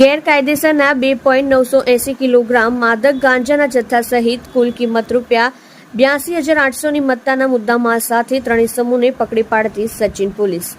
ગેરકાયદેસરના બે પોઈન્ટ નવસો એસી કિલોગ્રામ માદક ગાંજાના જથ્થા સહિત કુલ કિંમત રૂપિયા બ્યાસી હજાર આઠસોની મત્તાના મુદ્દામાલ સાથે ત્રણેય સમૂહને પકડી પાડતી Sachin police.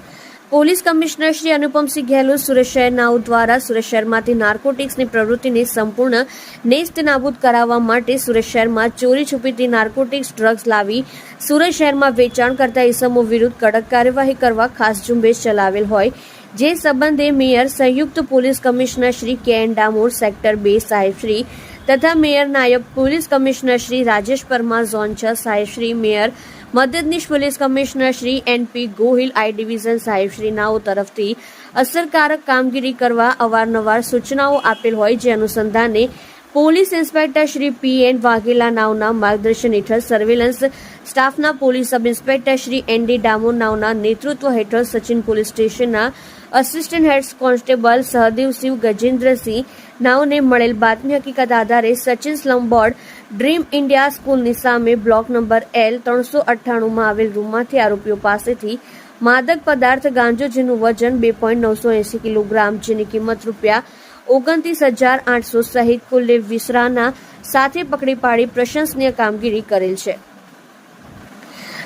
Police commissioner Shri Anupamsinh Gehlot Surat શહેરનાઓ દ્વારા સુરેશ શહેરમાંથી નાર્કોટિક્સની પ્રવૃત્તિને સંપૂર્ણ નેસ્ત નાબૂદ કરાવવા માટે સુરત શહેરમાં ચોરી છુપીથી નાર્કોટિક્સ ડ્રગ્સ લાવી સુરત શહેરમાં વેચાણ કરતા ઇસમો વિરુદ્ધ કડક કાર્યવાહી કરવા ખાસ ઝુંબેશ ચલાવેલ હોય, જે સંબંધે મેયર સંયુક્ત પોલીસ કમિશનર શ્રી કે એન ડામોર, સેક્ટર બે સાહેબ શ્રી તથા મેયર નાયબ police commissioner Shri Rajesh Parmar, zone છ સાહેબ શ્રી, મેયર મદદનીશ police commissioner Shri NP Gohil I division સાહેબ શ્રી નાઓ તરફથી અસરકારક કામગીરી કરવા અવારનવાર સૂચનાઓ આપેલ હોય જે અનુસંધાને police inspector Shri P N Vaghela નાવના માર્ગદર્શન હેઠળ સર્વેલન્સ સ્ટાફના police sub inspector Shri N D Damor નાવના નેતૃત્વ હેઠળ સચિન પોલીસ સ્ટેશનના assistant head constable Sahdevsinh Gajendrasinh નાવને મળેલ બાતમી હકીકત આધારે Sachin slum board dream India સ્કૂલની સામે બ્લોક નંબર એલ ત્રણસો અઠ્ઠાણુંમાં આવેલ રૂમમાંથી આરોપીઓ પાસેથી માદક પદાર્થ ગાંજો જેનું વજન બે પોઈન્ટ નવસો એંસી કિલોગ્રામ જેની કિંમત રૂપિયા ઓગણત્રીસ હજાર આઠસો સહિત કુલ્લે વિસરાના સાથે પકડી પાડી પ્રશંસનીય કામગીરી કરેલ છે.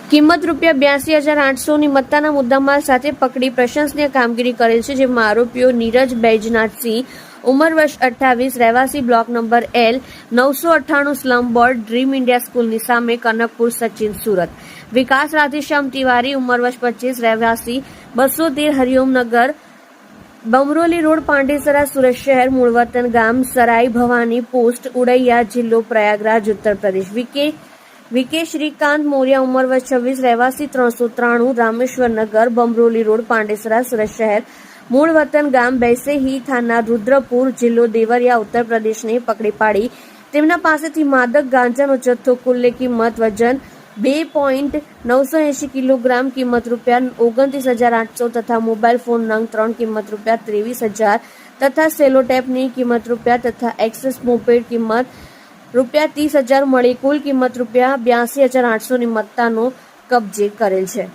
કિંમત રૂપિયા બ્યાસી હજાર આઠસોની મત્તાના મુદ્દામાલ સાથે પકડી પ્રશંસનીય કામગીરી કરેલ છે, જેમાં આરોપીઓ નીરજ બૈજનાથસિંહ, ઉંમર વર્ષ અઠ્ઠાવીસ, રહેવાસી બ્લોક નંબર એલ, નવસો અઠ્ઠાણું સ્લમ બોર્ડ, ડ્રીમ ઇન્ડિયા સ્કૂલની સામે કનકપુર સચિન સુરત. વિકાસ રાધેશ્યામ તિવારી, ઉંમર વર્ષ પચીસ, રહેવાસી બસો તેર હરિઓમનગર બમરોલી રોડ પાંડેસરા સુરત શહેર મૂળવતન ગામ સરાઈ ભવાની પોસ્ટ ઉડૈયા જિલ્લો પ્રયાગરાજ ઉત્તર પ્રદેશ વિકે વિકે શ્રીકાંત મોર્યા ઉંમર વર્ષ છવ્વીસ, રહેવાસી ત્રણસો ત્રાણું રામેશ્વર નગર બમરોલી રોડ પાંડેસરા સુરત શહેર મૂળ વતન ગામ બૈસેહી થાના રુદ્રપુર જિલ્લો દેવરિયા ઉત્તર પ્રદેશને પકડી પાડી. તેમના પાસેથી માદક ગાંજાનો જથ્થો કુલ્લે કિંમત વજન બે પોઈન્ટ નવસો એંશી કિલોગ્રામ કિંમત રૂપિયા, ઓગણત્રીસ હજાર આઠસો તથા મોબાઈલ ફોન નંગ ત્રણ કિંમત રૂપિયા, ત્રેવીસ હજાર તથા સેલોટેપની કિંમત રૂપિયા તથા એક્સેસ મોપેડ કિંમત રૂપિયા, ત્રીસ હજાર મળી કુલ કિંમત રૂપિયા, બ્યાસી હજાર આઠસોની મત્તાનો કબજે કરેલ છે.